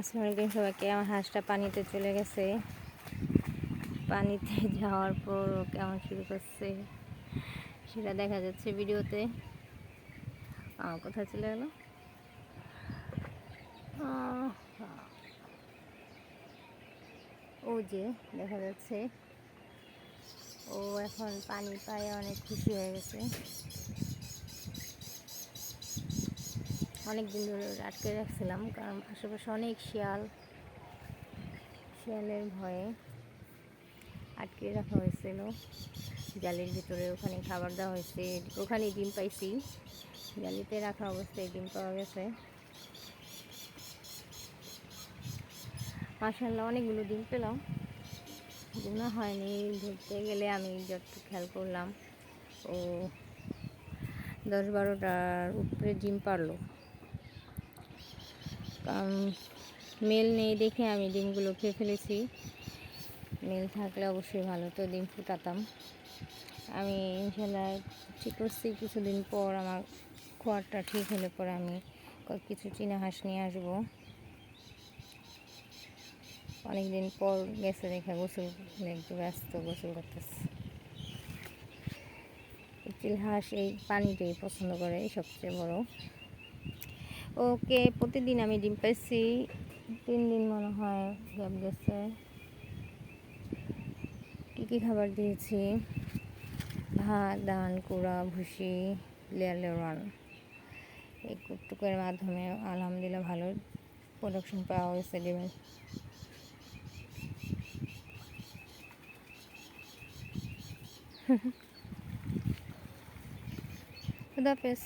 আসসালামু আলাইকুম সবাইকে। আমার হাঁসটা পানিতে চলে গেছে। পানিতে যাওয়ার পর কেমন শুরু করছে সেটা দেখা যাচ্ছে ভিডিওতে। কোথায় চলে গেল? ও যে দেখা যাচ্ছে, ও এখন পানি পায়ে, অনেক খুশি হয়ে গেছে। অনেক দিন ধরে আটকে রাখছিলাম, কারণ আশেপাশে অনেক শিয়াল, শিয়ালের ভয়ে আটকে রাখা হয়েছিল। জালির ভিতরে ওখানে খাবার দেওয়া হয়েছে, ওখানে ডিম পাইছি। জালিতে রাখা অবস্থায় ডিম পাওয়া গেছে। মাসাল্লাহ অনেকগুলো ডিম পেলাম। গুণা হয়নি, ধরতে গেলে আমি যত খেয়াল করলাম, ও দশ বারোটার উপরে ডিম পারল। কারণ মেল নেই দেখে আমি ডিমগুলো খেয়ে ফেলেছি। মেল থাকলে অবশ্যই ভালো, তো ডিম ফুটাতাম। আমি ইনশাল্লাহ ঠিক করছি, কিছুদিন পর আমার খোয়ারটা ঠিক হলে পরে আমি কিছু চীনা হাঁস নিয়ে আসব। অনেকদিন পর গেছে দেখে গোসল একটু ব্যস্ত গোসল করতেছে। চিল হাঁস এই পানিটাই পছন্দ করে সবচেয়ে বড়। ওকে, প্রতিদিন আমি ডিম পাইছি। তিন দিন মনে হয় গ্যাপ গেছে। কী কী খাবার দিয়েছি? ভাত ধান কুড়া, ভুসি, লেয়ার লেওয়ান এই কুটুকের মাধ্যমে আলহামদুলিল্লাহ ভালো প্রোডাকশন পাওয়া গেছে ডিমের। খুদাফেজ